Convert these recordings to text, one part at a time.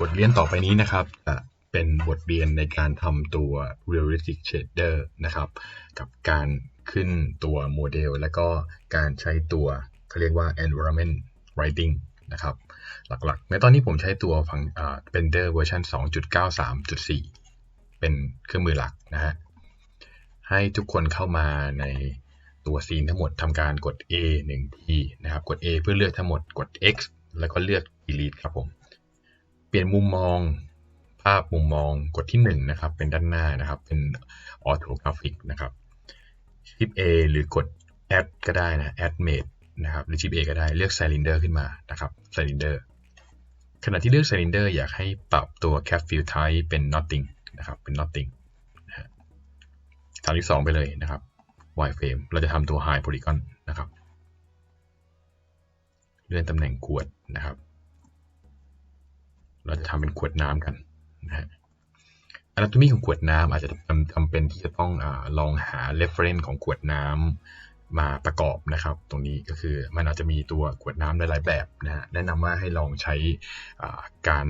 บทเรียนต่อไปนี้นะครับจะเป็นบทเรียนในการทำตัว realistic shader นะครับ กับการขึ้นตัวโมเดล และก็การใช้ตัวเขาเรียกว่า environment writing นะครับหลักๆ ในตอนนี้ผมใช้ตัวฝั่ง Blender เวอร์ชัน2.93.4 เป็นเครื่องมือหลักนะฮะให้ทุกคนเข้ามาในตัวซีนทั้งหมดทำการกด A 1ทีนะครับ กด A เพื่อเลือกทั้งหมดกด X แล้วก็เลือก delete ครับผม ปลี่ยนมุมมอง ภาพมุมมองกดที่1นะครับ เป็นด้านหน้านะครับ เป็น orthographic นะครับชิป A หรือกด add ก็ได้นะ add mate นะครับหรือชิป A ก็ได้เลือก cylinder ขึ้นมานะครับ cylinder ขณะที่เลือก cylinder อยากให้ปรับตัว cap fill type เป็น nothing นะครับ เป็น nothing นะฮะทางที่ 2 ไปเลยนะครับ wireframe เราจะทำตัว high polygon นะครับ เลื่อนตำแหน่งขวดนะครับ เราจะทำเป็นขวดน้ำกันนะฮะ anatomy ของขวดน้ำอาจจะจำเป็นที่จะต้องอลองหา reference ของขวดน้ำมาประกอบนะครับ ตรงนี้ก็คือมันอาจจะมีตัวขวดน้ำหลาย ๆ แบบนะฮะแนะนำว่าให้ลองใช้การ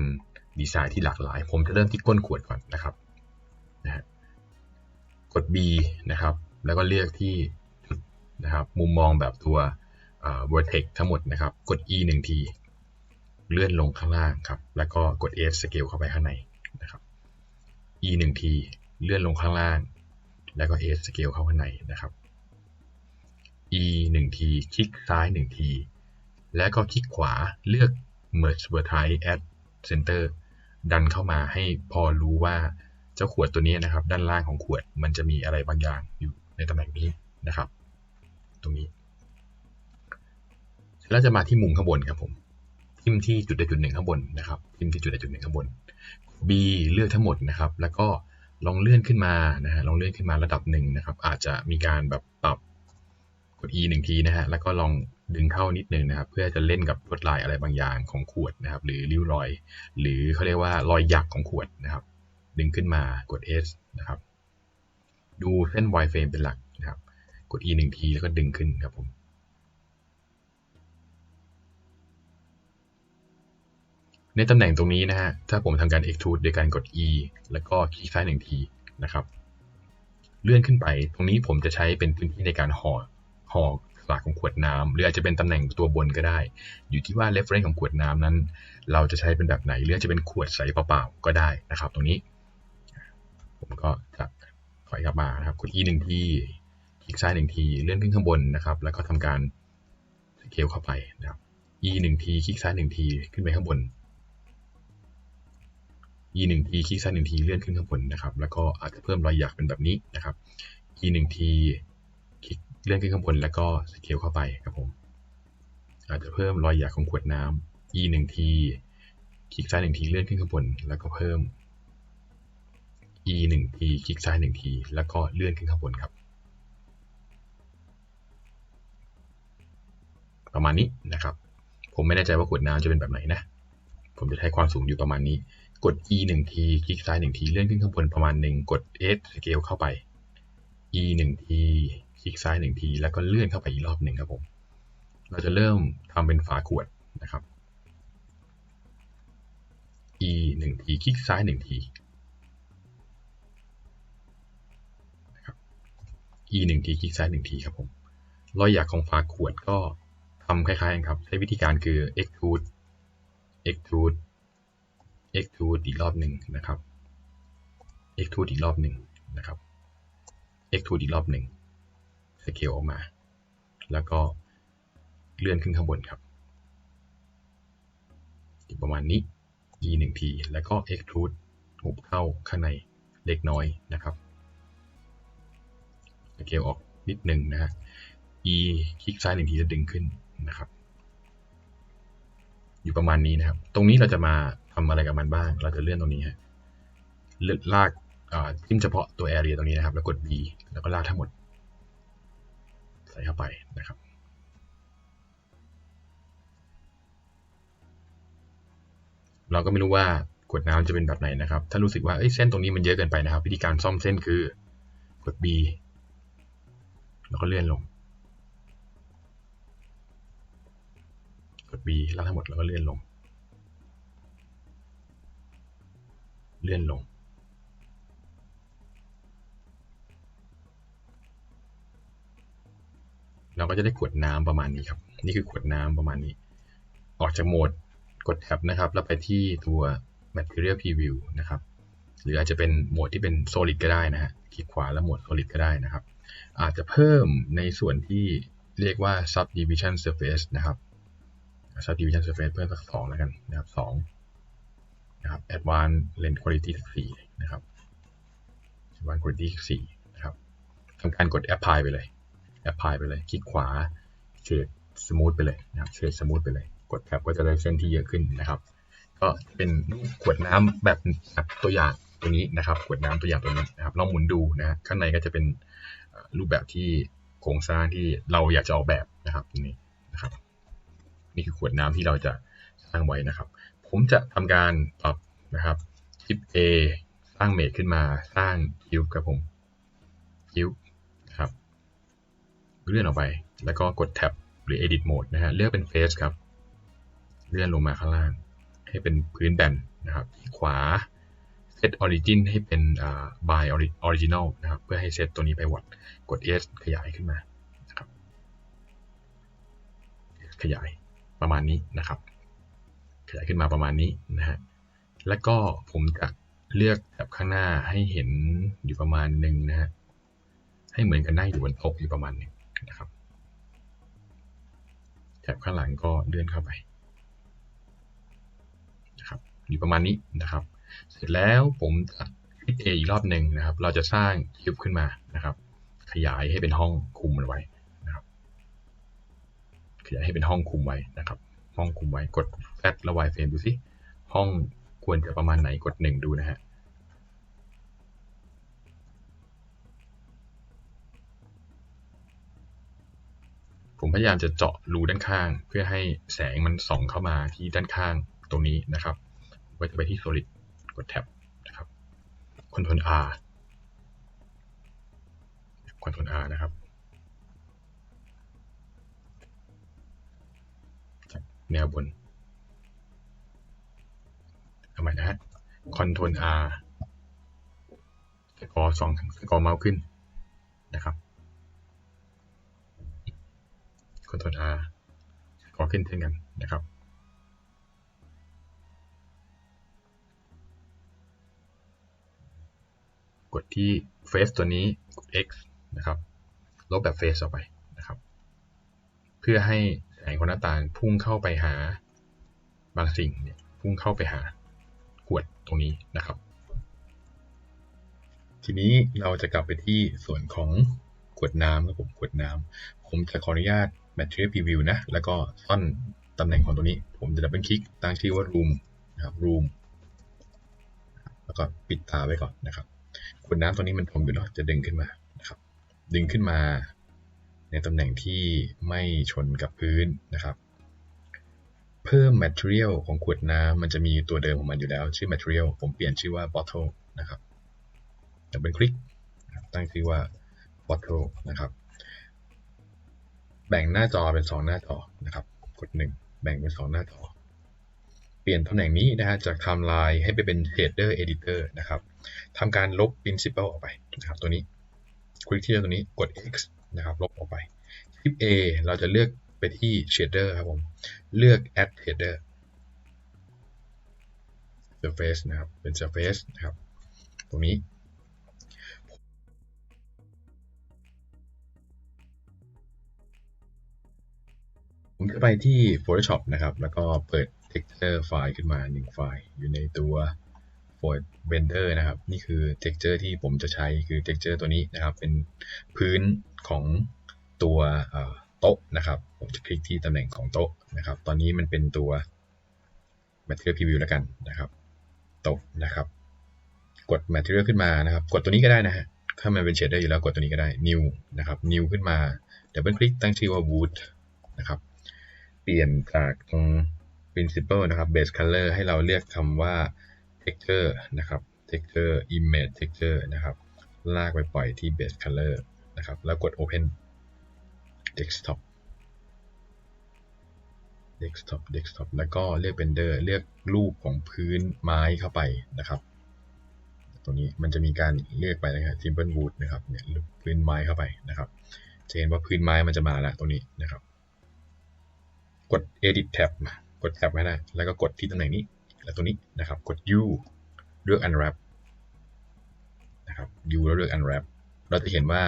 ดีไซน์ที่หลากหลาย ผมจะเริ่มที่ก้นขวดก่อนนะครับนะฮะกด B นะครับ แล้วก็เลือกที่นะครับมุมมองแบบตัว vertex ทั้งหมดนะครับ กด E 1ที เลื่อนลงข้างล่างครับ แล้วก็กด S scale เข้าไปข้างในนะครับ E 1ทีเลื่อนลงข้างล่าง แล้วก็ S scale เข้าข้างในนะครับ E 1ทีคลิกซ้าย1ทีแล้วก็คลิกขวาเลือก merge vertex add center ดันเข้ามาให้พอรู้ว่าเจ้าขวดตัวนี้นะครับ ด้านล่างของขวดมันจะมีอะไรบางอย่างอยู่ในตำแหน่งนี้นะครับ ตรงนี้ แล้วจะมาที่มุมข้างบนครับผม ทิมที่จุดใดจุดหนึ่งข้างบนนะครับทิมที่จุดใดจุดหนึ่งข้างบน B เลือกทั้งหมดนะครับ แล้วก็ลองเลื่อนขึ้นมานะฮะลองเลื่อนขึ้นมาระดับหนึ่งนะครับ อาจจะมีการแบบปรับกด E หนึ่งทีนะฮะแล้วก็ลองดึงเข้านิดนึงนะครับ เพื่อจะเล่นกับลวดลายอะไรบางอย่างของขวดนะครับ หรือริ้วรอย หรือเขาเรียกว่ารอยหยักของขวดนะครับ ดึงขึ้นมากด S นะครับ ดูเส้น wireframe เป็นหลักนะครับ กด E หนึ่งทีแล้วก็ดึงขึ้นครับผม ในตำแหน่งตรงนี้นะฮะ ถ้าผมทำการ extrude โดยการกด E แล้วก็คลิกซ้ายหนึ่งทีนะครับ เลื่อนขึ้นไป ตรงนี้ผมจะใช้เป็นพื้นที่ในการห่อห่อฝากของขวดน้ำหรืออาจจะเป็นตำแหน่งตัวบนก็ได้ อยู่ที่ว่า reference ของขวดน้ำนั้น เราจะใช้เป็นแบบไหนหรือจะเป็นขวดใสเปล่าๆก็ได้นะครับ ตรงนี้ ผมก็จะถอยกลับมานะครับกด E หนึ่งทีคลิกซ้ายหนึ่งทีเลื่อนขึ้นข้างบนนะครับ แล้วก็ทำการสเกลเข้าไปนะครับ E หนึ่งทีคลิกซ้ายหนึ่งทีขึ้นไปข้างบน E หนึ่งทีคลิกซ้ายหนึ่งทีเลื่อนขึ้นข้างบนนะครับ แล้วก็อาจจะเพิ่มรอยหยักเป็นแบบนี้นะครับ E หนึ่งทีคลิกเลื่อนขึ้นข้างบนแล้วก็สเกลเข้าไปครับผม อาจจะเพิ่มรอยหยักของขวดน้ำ E หนึ่งทีคลิกซ้ายหนึ่งทีเลื่อนขึ้นข้างบน แล้วก็เพิ่ม E หนึ่งทีคลิกซ้ายหนึ่งทีแล้วก็เลื่อนขึ้นข้างบนครับ ประมาณนี้นะครับ ผมไม่แน่ใจว่าขวดน้ำจะเป็นแบบไหนนะ ผมจะใช้ความสูงอยู่ประมาณนี้ กด E 1ทีคลิกซ้าย1ทีเลื่อนขึ้นข้างบนประมาณหนึ่งกด S scale เข้าไป E 1ทีคลิกซ้าย1ทีแล้วก็เลื่อนเข้าไปอีกรอบหนึ่งครับผม เราจะเริ่มทำเป็นฝาขวดนะครับ E 1ทีคลิกซ้าย1ทีนะครับ E 1ทีคลิกซ้าย1ทีครับผม รอยหยักของฝาขวดก็ทำคล้ายๆกันครับ ใช้วิธีการคือ extrude extrude extrude อีกรอบหนึ่งนะครับ extrude อีกรอบหนึ่งนะครับ extrude อีกรอบหนึ่งสเกลออกมา แล้วก็เลื่อนขึ้นข้างบนครับประมาณนี้ e 1ทีแล้วก็ extrude หุบเข้าข้างในเล็กน้อยนะครับสเกลออกนิดหนึ่งนะฮะ e คลิกซ้ายหนึ่งทีจะดึงขึ้นนะครับ อยู่ประมาณนี้นะครับ ตรงนี้เราจะมา ทำอะไรกับมันบ้าง เราจะเลื่อนตรงนี้ฮะเลือกลากจิ้มเฉพาะตัว area ตรงนี้นะครับ แล้วกด B แล้วก็ลากทั้งหมด ใส่เข้าไปนะครับเราก็ไม่รู้ว่าขวดน้ำจะเป็นแบบไหนนะครับ ถ้ารู้สึกว่าเส้นตรงนี้มันเยอะเกินไปนะครับ วิธีการซ่อมเส้นคือกด B แล้วก็เลื่อนลง กด B แล้วทั้งหมดแล้วก็เลื่อนลง เลื่อนลง เราก็จะได้ขวดน้ำประมาณนี้ครับ นี่คือขวดน้ำประมาณนี้ ออกจากโหมดกดแท็บนะครับ แล้วไปที่ตัว Material Preview นะครับ หรืออาจจะเป็นโหมดที่เป็น Solid ก็ได้นะฮะ คลิกขวาแล้วโหมด Solid ก็ได้นะครับ อาจจะเพิ่มในส่วนที่เรียกว่า Subdivision Surface นะครับ Subdivision Surface เพิ่มสักสองแล้วกันนะครับสอง นะครับ Advanced Lens Quality สักสี่นะครับ Advanced Quality สี่นะครับทำการกด Apply ไปเลย Apply ไปเลย คลิกขวาเฉด Smooth ไปเลยนะครับเฉด Smooth ไปเลย กดแท็บก็จะได้เส้นที่เยอะขึ้นนะครับ ก็เป็นขวดน้ำแบบแบบตัวอย่างตัวนี้นะครับขวดน้ำตัวอย่างตัวนี้นะครับลองหมุนดูนะฮะข้างในก็จะเป็นรูปแบบที่โครงสร้างที่เราอยากจะออกแบบนะครับตรงนี้นะครับ นี่คือขวดน้ำที่เราจะสร้างไว้นะครับ ผมจะทำการปรับนะครับคลิป A สร้างเมดขึ้นมาสร้างคิวครับผมคิวนะครับ เลื่อนออกไป แล้วก็กดแท็บหรือ Edit Mode นะฮะเลือกเป็น Face ครับ เลื่อนลงมาข้างล่าง ให้เป็นพื้นแบนนะครับขวา Set Origin ให้เป็น by Original นะครับ เพื่อให้เซตตัวนี้ไปวัดกด S ขยายขึ้นมานะครับขยายประมาณนี้นะครับ ขยายขึ้นมาประมาณนี้นะฮะ แล้วก็ผมจะเลือกแถบข้างหน้าให้เห็นอยู่ประมาณหนึ่งนะฮะ ให้เหมือนกันนั่งอยู่บนโต๊ะอยู่ประมาณหนึงนะครับ แถบข้างหลังก็เลื่อนเข้าไปนะครับ อยู่ประมาณนี้นะครับ เสร็จแล้วผมจะคลิก A อีกรอบหนึ่งนะครับ เราจะสร้างคิวบขึ้นมานะครับ ขยายให้เป็นห้องคุมมันไว้นะครับ ขยายให้เป็นห้องคุมไว้นะครับ ห้องคุมไว้กด Z และ Y frame ดูสิห้องควรจะประมาณไหนกดหนึ่งดูนะฮะผมพยายามจะเจาะรูด้านข้าง เพื่อให้แสงมันส่องเข้ามาที่ด้านข้างตรงนี้นะครับก็จะไปที่ solid กดแท็บนะครับ Ctrl R Ctrl R นะครับ แนวบนทำไมนะฮะ Ctrl R สกอร์สองสกอร์เมาส์ขึ้นนะครับ Ctrl R สกอร์ขึ้นเช่นกันนะครับกดที่ Face ตัวนี้กด X นะครับ ลบแบบ Face ออกไปนะครับ เพื่อให้ แสงของหน้าต่างพุ่งเข้าไปหา บางสิ่งเนี่ยพุ่งเข้าไปหาขวดตรงนี้นะครับ ทีนี้เราจะกลับไปที่ส่วนของขวดน้ำครับผมขวดน้ำผมจะขออนุญาต Material Preview นะ แล้วก็ซ่อนตำแหน่งของตัวนี้ ผมจะดับเบิลคลิกตั้งชื่อว่า Room นะครับ Room แล้วก็ปิดตาไว้ก่อนนะครับขวดน้ำตัวนี้มันจมอยู่เนาะจะดึงขึ้นมานะครับ ดึงขึ้นมา ในตำแหน่งที่ไม่ชนกับพื้นนะครับ เพิ่ม material ของขวดน้ำมันจะมีตัวเดิมของมันอยู่แล้ว ชื่อ material ผมเปลี่ยนชื่อว่า bottle นะครับดับเบิลคลิกตั้งชื่อว่า bottle นะครับ แบ่งหน้าจอเป็น 2 หน้าจอนะครับกด 1 แบ่งเป็น 2 หน้าจอ เปลี่ยนตำแหน่งนี้นะฮะจาก timeline ให้ไปเป็น shader editor นะครับทำการลบ principal ออกไปนะครับตัวนี้คลิกที่ตัวนี้กด X นะครับลบออกไปคลิป A เราจะเลือกไปที่ shader ครับผมเลือก add shader surface นะครับเป็น surface นะครับตรงนี้ผมจะไปที่ Photoshop นะครับ แล้วก็เปิด texture ไฟล์ขึ้นมา 1 ไฟล์อยู่ในตัว Ford Render นะครับ นี่คือ texture ที่ผมจะใช้คือ texture ตัวนี้นะครับ เป็นพื้นของตัวโต๊ะนะครับ ผมจะคลิกที่ตำแหน่งของโต๊ะนะครับ ตอนนี้มันเป็นตัว Material Preview แล้วกันนะครับ โต๊ะนะครับ กด Material ขึ้นมานะครับ กดตัวนี้ก็ได้นะฮะถ้ามันเป็น shader อยู่แล้วกดตัวนี้ก็ได้ new นะครับ new ขึ้นมา double click ตั้งชื่อว่า wood นะครับ เปลี่ยนจากตรง principal นะครับ base color ให้เราเรียกคำว่า texture นะครับ texture image texture นะครับ ลากไปปล่อยที่ base color นะครับ แล้วกด open desktop desktop desktop แล้วก็เลือก render เลือกรูปของพื้นไม้เข้าไปนะครับ ตรงนี้มันจะมีการเลือกไปนะครับ simple wood นะครับเนี่ยพื้นไม้เข้าไปนะครับ จะเห็นว่าพื้นไม้มันจะมาแล้วตรงนี้นะครับ กด edit tab กด tab ไว้ได้แล้วก็กดที่ตำแหน่งนี้ แล้วตรงนี้นะครับ กด u เลือก unwrap นะครับ u แล้วเลือก unwrap เราจะเห็นว่า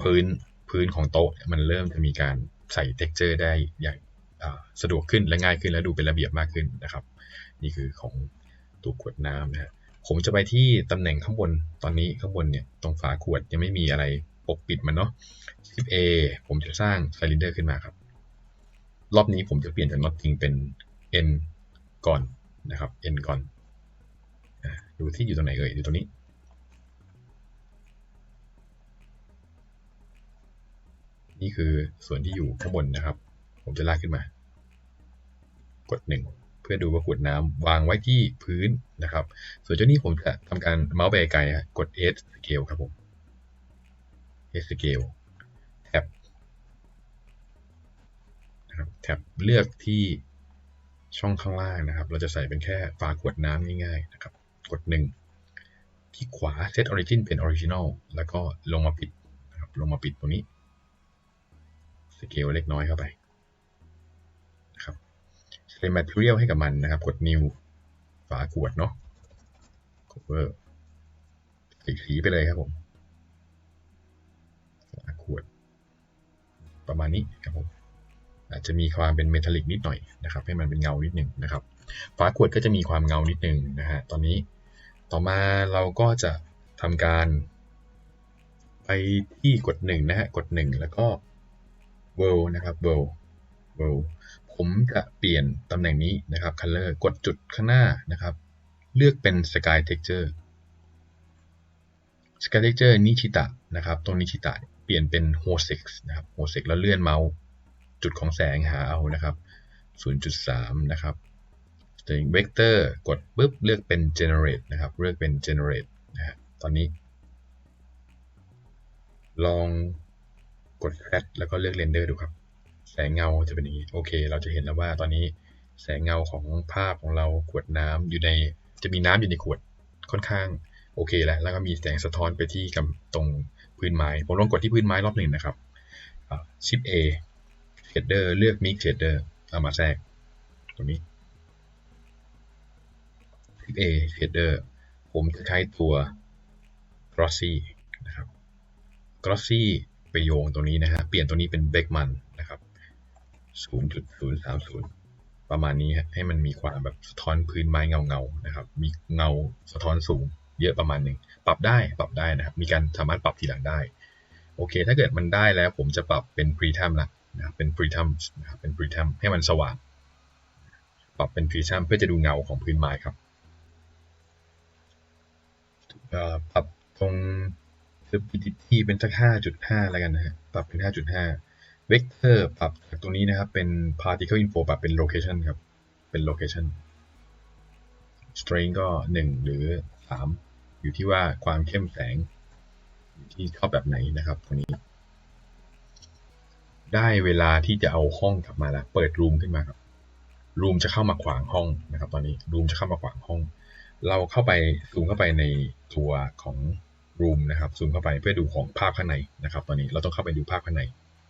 พื้นพื้นของโต๊ะมันเริ่มจะมีการใส่ texture ได้อย่างสะดวกขึ้นและง่ายขึ้นและดูเป็นระเบียบมากขึ้นนะครับ นี่คือของตัวขวดน้ำนะฮะผมจะไปที่ตำแหน่งข้างบนตอนนี้ข้างบนเนี่ยตรงฝาขวดยังไม่มีอะไรปกปิดมันเนาะ 10A ผมจะสร้างไซลินเดอร์ขึ้นมาครับ รอบนี้ผมจะเปลี่ยนจาก not จริงเป็น n ก่อน นะครับ n ก่อนดูที่อยู่ตรงไหนเอ่ยอยู่ตรงนี้ นี่คือส่วนที่อยู่ข้างบนนะครับ ผมจะลากขึ้นมา กด 1 เพื่อดูว่าขวดน้ำวางไว้ที่พื้นนะครับ ส่วนเจ้านี้ผมจะทำการเมาส์ไปไกลกด S scale ครับผม S scale แท็บนะครับแท็บเลือกที่ ช่องข้างล่างนะครับ เราจะใส่เป็นแค่ฝาขวดน้ำง่ายๆนะครับ กด 1 ที่ขวา set origin เป็น original แล้วก็ลงมาปิดนะครับลงมาปิดตรงนี้สเกลเล็กน้อยเข้าไปนะครับใส่ material ให้กับมันนะครับ กด new ฝาขวดเนาะ cover สีสีไปเลยครับผมฝาขวด ประมาณนี้ครับผม อาจจะมีความเป็นเมทัลลิกนิดหน่อยนะครับ ให้มันเป็นเงานิดหนึ่งนะครับ ฝาขวดก็จะมีความเงานิดหนึ่งนะฮะตอนนี้ต่อมาเราก็จะทำการไปที่กดหนึ่งนะฮะกดหนึ่งแล้วก็ world นะครับ world world ผมจะเปลี่ยนตำแหน่งนี้นะครับ color กดจุดข้างหน้านะครับ เลือกเป็น sky texture sky texture นิชิตะนะครับ ตรงนิชิตะเปลี่ยนเป็น hosex นะครับ hosex แล้วเลื่อนเมาส์ จุดของแสงหาเอานะครับ 0.3 นะครับ string vector กดปุ๊บเลือกเป็น generate นะครับ เลือกเป็น generate นะฮะตอนนี้ ลองกด add แล้วก็เลือก render ดูครับ แสงเงาจะเป็นอย่างนี้ โอเค เราจะเห็นแล้วว่าตอนนี้แสงเงาของภาพของเราขวดน้ำอยู่ในจะมีน้ำอยู่ในขวดค่อนข้างโอเคแล้วแล้วก็มีแสงสะท้อนไปที่กับตรงพื้นไม้ ผมลองกดที่พื้นไม้รอบหนึ่งนะครับ Shift A shader เลือก mix shader เอามาแทรกตรงนี้ Shift A shader ผมจะใช้ตัว glossy นะครับ glossy ไปโยงตรงนี้นะฮะ เปลี่ยนตรงนี้เป็น Beckman นะครับ 0.030 ประมาณนี้ให้มันมีความแบบสะท้อนพื้นไม้เงาเงานะครับ มีเงาสะท้อนสูงเยอะประมาณหนึ่ง ปรับได้ ปรับได้นะครับ มีการสามารถปรับทีหลังได้ โอเค ถ้าเกิดมันได้แล้วผมจะปรับเป็น preterm ละ นะเป็น preterm นะครับเป็น preterm ให้มันสว่าง ปรับเป็น preterm เพื่อจะดูเงาของพื้นไม้ครับปรับตรง stability เป็นสัก 5.5 แล้วกันนะฮะปรับเป็น 5.5 vector ปรับจากตรงนี้นะครับเป็น particle info ปรับเป็น location ครับ เป็น location string ก็ 1 หรือ 3 อยู่ที่ว่าความเข้มแสง อยู่ที่ชอบแบบไหนนะครับตรงนี้ ได้เวลาที่จะเอาห้องกลับมาแล้ว เปิดรูมขึ้นมาครับรูมจะเข้ามาขวางห้องนะครับ ตอนนี้รูมจะเข้ามาขวางห้อง เราเข้าไปซูมเข้าไปในตัวของรูมนะครับซูมเข้าไปเพื่อดูของภาพข้างในนะครับ ตอนนี้เราต้องเข้าไปดูภาพข้างใน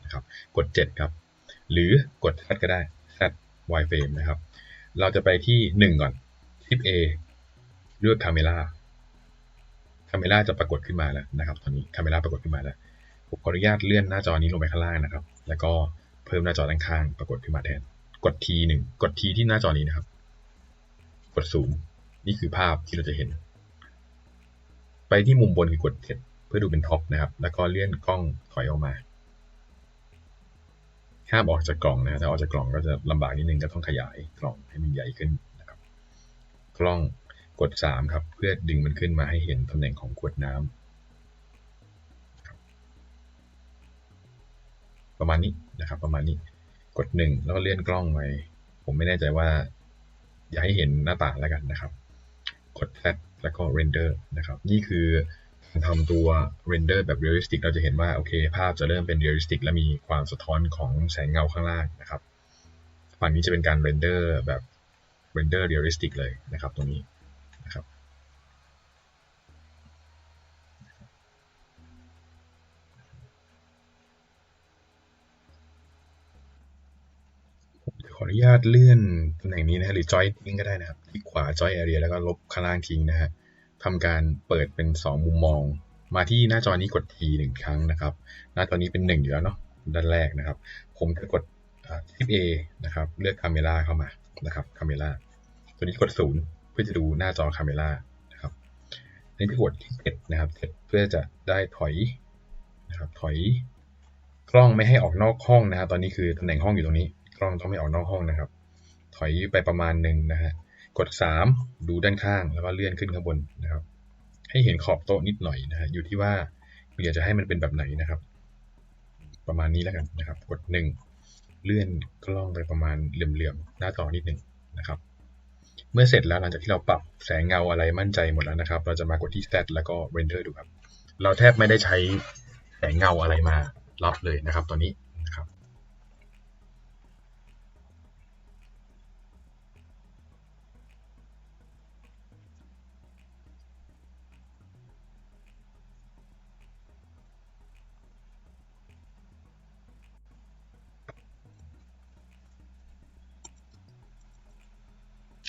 นะครับ กด 7 ครับ หรือกด Z ก็ได้ Z wireframe นะครับ เราจะไปที่ 1 ก่อน Shift A เลือก Camera Camera จะปรากฏขึ้นมาแล้วนะครับ ตอนนี้ Camera ปรากฏขึ้นมาแล้ว ผมขออนุญาตเลื่อนหน้าจอนี้ลงไปข้างล่างนะครับ แล้วก็เพิ่มหน้าจอด้านข้างปรากฏขึ้นมาแทน กด T หนึ่งกด T ที่หน้าจอนี้นะครับ กดซูม นี่คือภาพที่เราจะเห็น ไปที่มุมบนคือกดเเพื่อดูเป็นท็อปนะครับ แล้วก็เลื่อนกล้องถอยออกมา ห้ามออกจากกล่องนะถ้าออกจากกล่องก็จะลำบากนิดนึงก็ต้องขยายกล่องให้มันใหญ่ขึ้นนะครับ กล้องกด 3 ครับ เพื่อดึงมันขึ้นมาให้เห็นตำแหน่งของขวดน้ำ ประมาณนี้นะครับ ประมาณนี้กด 1 แล้วก็เลื่อนกล้องไว้ผมไม่แน่ใจว่า อยากให้เห็นหน้าต่างแล้วกันนะครับ กด Z แล้วก็ render นะครับ นี่คือการทำตัว render แบบ realistic เราจะเห็นว่าโอเค ภาพจะเริ่มเป็น realistic และมีความสะท้อนของแสงเงาข้างล่างนะครับ ฝั่งนี้จะเป็นการ render แบบ render realistic เลยนะครับตรงนี้นะครับ อนุญาตเลื่อนตำแหน่งนี้นะฮะหรือ join ทิ้งก็ได้นะครับคลิกขวา join area แล้วก็ลบข้างล่างทิ้งนะฮะทำการเปิดเป็น 2 มุมมอง มาที่หน้าจอนี้กด T หนึ่งครั้งนะครับ หน้าจอนี้เป็น 1 อยู่แล้วเนาะด้านแรกนะครับ ผมจะกดทิป A นะครับ เลือก Camera เข้ามานะครับ Camera ตัวนี้กด 0 เพื่อจะดูหน้าจอ Camera นะครับนี่จะกดที่7นะครับ7เพื่อจะได้ถอยนะครับถอยกล้องไม่ให้ออกนอกห้องนะครับตอนนี้คือตำแหน่งห้องอยู่ตรงนี้ กล้องต้องไม่ออกนอกห้องนะครับ ถอยไปประมาณหนึ่งนะฮะ กด 3 ดูด้านข้างแล้วก็เลื่อนขึ้นข้างบนนะครับ ให้เห็นขอบโต๊ะนิดหน่อยนะฮะ อยู่ที่ว่าคุณอยากจะให้มันเป็นแบบไหนนะครับ ประมาณนี้แล้วกันนะครับ กด 1 เลื่อนกล้องไปประมาณเหลื่อมๆหน้าจอนิดหนึ่งนะครับ เมื่อเสร็จแล้วหลังจากที่เราปรับแสงเงาอะไรมั่นใจหมดแล้วนะครับ เราจะมากดที่ Set แล้วก็ Render ดูครับ เราแทบไม่ได้ใช้แสงเงาอะไรมารับเลยนะครับตอนนี้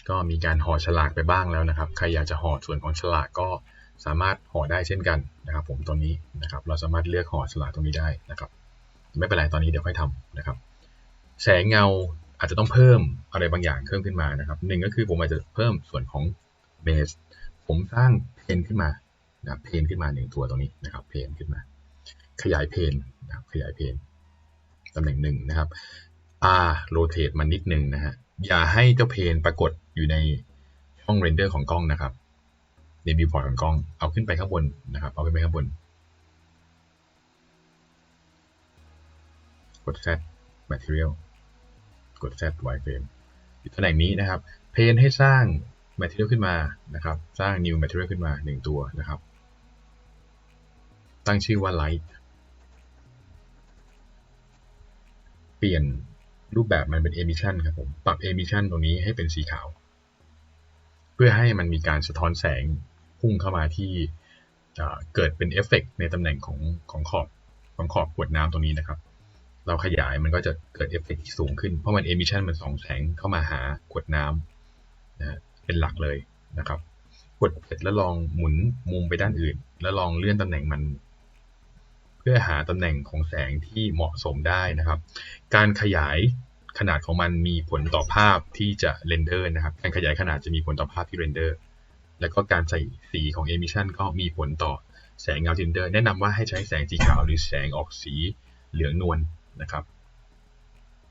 ก็มีการห่อฉลากไปบ้างแล้วนะครับ ใครอยากจะห่อส่วนของฉลากก็สามารถห่อได้เช่นกันนะครับ ผมตรงนี้นะครับ เราสามารถเลือกห่อฉลากตรงนี้ได้นะครับ ไม่เป็นไรตอนนี้เดี๋ยวค่อยทำนะครับ แสงเงาอาจจะต้องเพิ่มอะไรบางอย่างเพิ่มขึ้นมานะครับหนึ่งก็คือผมอาจจะเพิ่มส่วนของเบสผมสร้างเพนขึ้นมานะเพนขึ้นมาหนึ่งตัวตรงนี้นะครับเพนขึ้นมา ขยายเพนนะครับขยายเพนตำแหน่งหนึ่งนะครับ R rotate มันนิดหนึ่งนะฮะ อย่าให้เจ้าเพนปรากฏอยู่ในช่องเรนเดอร์ของกล้องนะครับ ในวิวพอร์ตของกล้อง เอาขึ้นไปข้างบนนะครับ เอาขึ้นไปข้างบน กด set material กด set wireframe อยู่ตำแหน่งนี้นะครับ เพนให้สร้าง material ขึ้นมานะครับ สร้าง new material ขึ้นมา 1 ตัวนะครับ ตั้งชื่อว่า light เปลี่ยน รูปแบบมันเป็น emission ครับผม ปรับ emission ตรงนี้ให้เป็นสีขาว เพื่อให้มันมีการสะท้อนแสงพุ่งเข้ามาที่เกิดเป็นเอฟเฟกในตำแหน่งของของขอบของขอบขวดน้ำตรงนี้นะครับ เราขยายมันก็จะเกิดเอฟเฟกที่สูงขึ้น เพราะมัน emission มันส่องแสงเข้ามาหาขวดน้ำนะเป็นหลักเลยนะครับ กดเสร็จแล้วลองหมุนมุมไปด้านอื่น แล้วลองเลื่อนตำแหน่งมัน เพื่อหาตำแหน่งของแสงที่เหมาะสมได้นะครับ การขยายขนาดของมันมีผลต่อภาพที่จะเรนเดอร์นะครับ การขยายขนาดจะมีผลต่อภาพที่เรนเดอร์ แล้วก็การใส่สีของ emission ก็มีผลต่อแสงเงาที่เรนเดอร์ แนะนำว่าให้ใช้แสงสีขาวหรือแสงออกสีเหลืองนวลนะครับ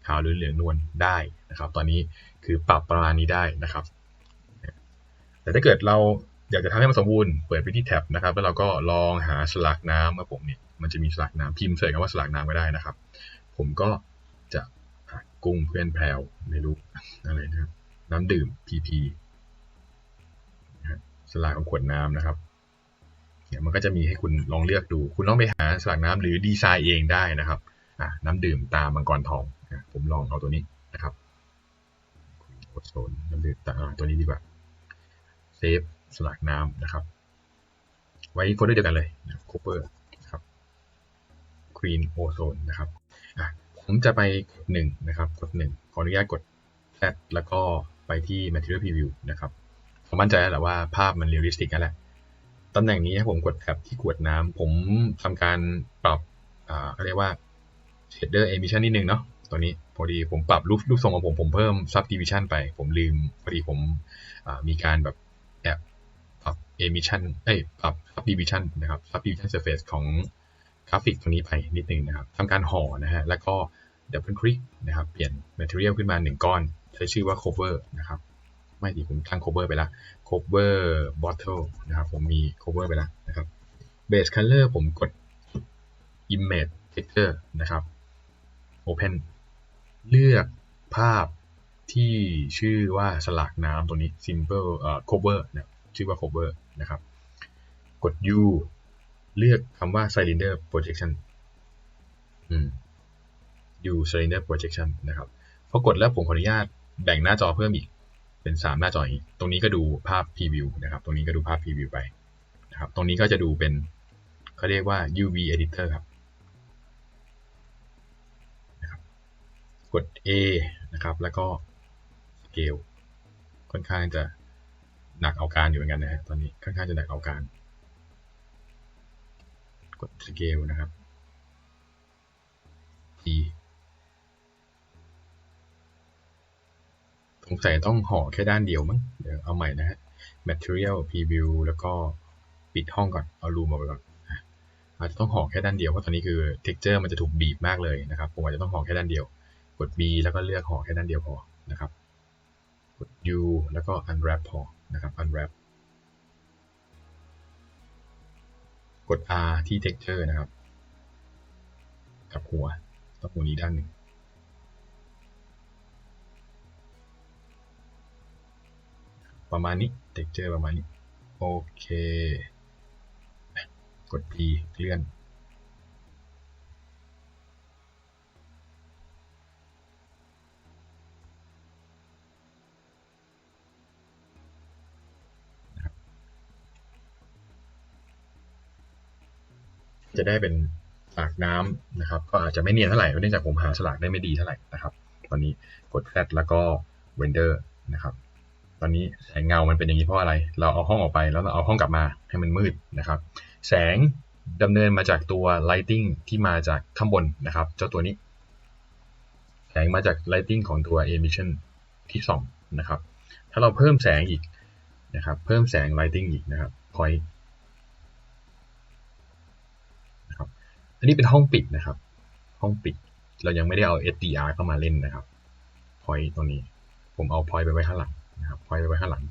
ขาวหรือเหลืองนวลได้นะครับ ตอนนี้คือปรับประมาณนี้ได้นะครับ แต่ถ้าเกิดเราอยากจะทำให้มันสมบูรณ์ เปิดไปที่แท็บนะครับ แล้วเราก็ลองหาสลักน้ำมาผมเนี่ย มันจะมีสลักน้ำพิมพ์เสิร์ชคำว่าสลักน้ำก็ได้นะครับ ผมก็จะกุ้งเพื่อนแพรวไม่รู้อะไรนะครับน้ำดื่ม PP สลากของขวดน้ำนะครับเนี่ยมันก็จะมีให้คุณลองเลือกดู คุณลองไปหาสลากน้ำหรือดีไซน์เองได้นะครับอะน้ำดื่มตามังกรทองผมลองเอาตัวนี้นะครับโอโซนน้ำดื่มตาตัวนี้ดีกว่าเซฟสลากน้ำนะครับ ไว้โฟลเดอร์เดียวกันเลยนะโคเปอร์ ครับควีนโอโซนนะครับอะผมจะไปกดหนึ่งนะครับกดหนึ่งขออนุญาตกดแ d แล้วก็ไปที่ material preview นะครับผมมั่นใจแล้วแหละว่าภาพมันเรียลลิสติกแล้วแหละตำแหน่งนี้ผมกดแท็บที่ขวดน้ำผมทำการปรับอ่าเขาเรียกว่า shader emission นิดนึงเนาะตัวนี้พอดีผมปรับรูปรูปทรงของผม ผมเพิ่ม subdivision ไป ผมลืม พอดีผมมีการแบบแอบปรับ emission เอ้ยปรับ subdivision นะครับ subdivision surface ของ กราฟิกตรงนี้ไปนิดนึงนะครับทำการห่อนะฮะแล้วก็ double click นะครับเปลี่ยน material ขึ้นมา 1 ก้อน ใช้ชื่อว่า cover นะครับไม่ดีผมตั้ง cover ไปแล้ว cover bottle นะครับผมมี cover ไปแล้วนะครับ base color ผมกด image texture นะครับ open เลือกภาพที่ชื่อว่าสลากน้ำตัวนี้ simple เอ่อ cover นะชื่อว่า cover นะครับ กด U เลือกคำว่า cylinder projection อืม U cylinder projection นะครับพอกดแล้วผมขออนุญาตแบ่งหน้าจอเพิ่มอีก เป็น 3 หน้าจออย่างนี้ตรงนี้ก็ดูภาพ preview นะครับ ตรงนี้ก็ดูภาพ preview ไปนะครับ ตรงนี้ก็จะดูเป็นเขาเรียกว่า UV editor ครับกด A นะครับ แล้วก็สเกลค่อนข้างจะหนักเอาการอยู่เหมือนกันนะฮะตอนนี้ค่อนข้างจะหนักเอาการ กดสเกลนะครับ E สงสัยต้องห่อแค่ด้านเดียวมั้ง เดี๋ยวเอาใหม่นะฮะ material preview แล้วก็ปิดห้องก่อน เอารูมออกไปก่อนอะอาจจะต้องห่อแค่ด้านเดียว เพราะตอนนี้คือ texture มันจะถูกบีบมากเลยนะครับ ผมอาจจะต้องห่อแค่ด้านเดียว กด B แล้วก็เลือกห่อแค่ด้านเดียวพอ นะครับ กด U แล้วก็ unwrap พอ นะครับ unwrap กด R ที่ texture นะครับ กับหัวต้องหัวนี้ด้านหนึ่งประมาณนี้ texture ประมาณนี้ โอเค กด P เลื่อน จะได้เป็นสลากน้ำนะครับ ก็อาจจะไม่เนียนเท่าไหร่เนื่องจากผมหาสลากได้ไม่ดีเท่าไหร่นะครับ ตอนนี้กด Z แล้วก็ render นะครับ ตอนนี้แสงเงามันเป็นอย่างนี้เพราะอะไร เราเอาห้องออกไปแล้วเราเอาห้องกลับมาให้มันมืดนะครับ แสงดำเนินมาจากตัว lighting ที่มาจากข้างบนนะครับ เจ้าตัวนี้ แสงมาจาก lighting ของตัว emission ที่สองนะครับ ถ้าเราเพิ่มแสงอีกนะครับ เพิ่มแสง lighting อีกนะครับ point นะครับ อันนี้เป็นห้องปิดนะครับ ห้องปิด เรายังไม่ได้เอา SDR เข้ามาเล่นนะครับ point ตรงนี้ ผมเอา point ไปไว้ข้างหลังนะครับ point ไปไว้ข้างหลัง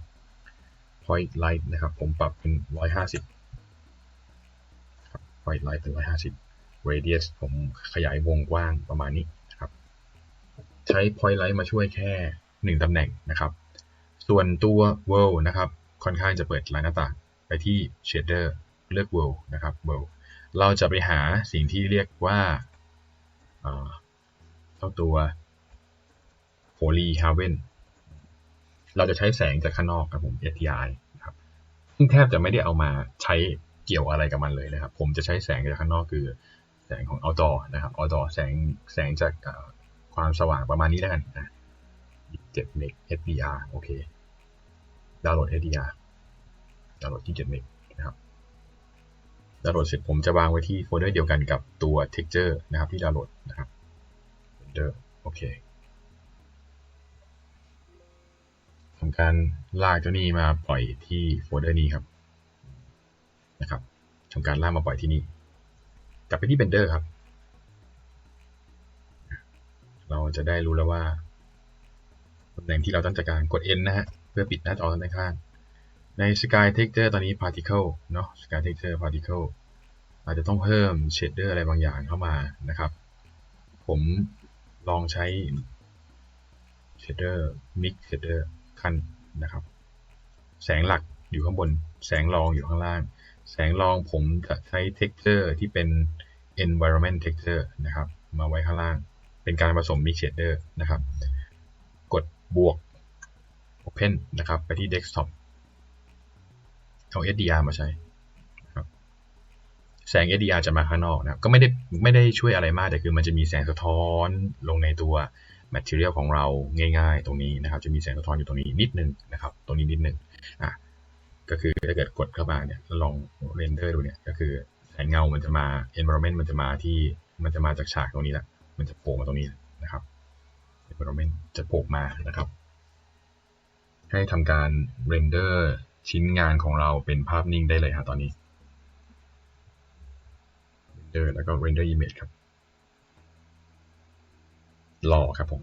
point light นะครับ ผมปรับเป็น 150ครับ point light เป็น 150 radius ผมขยายวงกว้างประมาณนี้นะครับ ใช้ point light มาช่วยแค่ 1ตำแหน่งนะครับ ส่วนตัว world นะครับ ค่อนข้างจะเปิดลายหน้าต่างไปที่ shader เลือก world นะครับ world เราจะไปหาสิ่งที่เรียกว่าเจ้าตัว Holy Haven เราจะใช้แสงจากข้างนอกครับผม STI นะครับซึ่งแทบจะไม่ได้เอามาใช้เกี่ยวอะไรกับมันเลยนะครับ ผมจะใช้แสงจากข้างนอกคือแสงของ outdoor นะครับ outdoor แสงแสงจากความสว่างประมาณนี้แล้วกันนะ7เมก SDR โอเค ดาวน์โหลด SDR ดาวน์โหลดที่7เมกาวน์โหลดเสร็จผมจะวางไว้ที่โฟลเดอร์เดียวกันกับตัว texture นะครับที่ดาวน์โหลดนะครับโฟลเดอร์โอเคทำการลากเจ้านี้มาปล่อยที่โฟลเดอร์นี้ครับนะครับทำการลากมาปล่อยที่นี่ กลับไปที่ Blender ครับ เราจะได้รู้แล้วว่าตำแหน่งที่เราต้องจัดการกด N นะฮะเพื่อปิดหน้าจอด้านข้าง ใน Sky Texture ตอนนี้ Particle เนาะ Sky Texture Particle อาจจะต้องเพิ่ม Shader อะไรบางอย่างเข้ามานะครับ ผมลองใช้ Shader Mix Shader ขั้นนะครับ แสงหลักอยู่ข้างบน แสงรองอยู่ข้างล่าง แสงรองผมจะใช้ Texture ที่เป็น Environment Texture นะครับ มาไว้ข้างล่าง เป็นการผสม Mix Shader นะครับ กดบวก Open นะครับ ไปที่ Desktop เอา SDR มาใช้ครับแสง SDR จะมาข้างนอกนะครับก็ไม่ได้ไม่ได้ช่วยอะไรมากแต่คือมันจะมีแสงสะท้อนลงในตัว material ของเราง่าย ๆ ตรงนี้นะครับ จะมีแสงสะท้อนอยู่ตรงนี้นิดนึงนะครับ ตรงนี้นิดนึงอะก็คือถ้าเกิดกดเข้ามาเนี่ยลองเรนเดอร์ดูเนี่ยก็คือแสงเงามันจะมา environment มันจะมาที่มันจะมาจากฉากตรงนี้แหละมันจะโผล่มาตรงนี้นะครับ environment จะโผล่มานะครับ ให้ทำการเรนเดอร์ ชิ้นงานของเราเป็นภาพนิ่งได้เลยครตอนนี้ render แล้วก็ render image ครับรอครับผม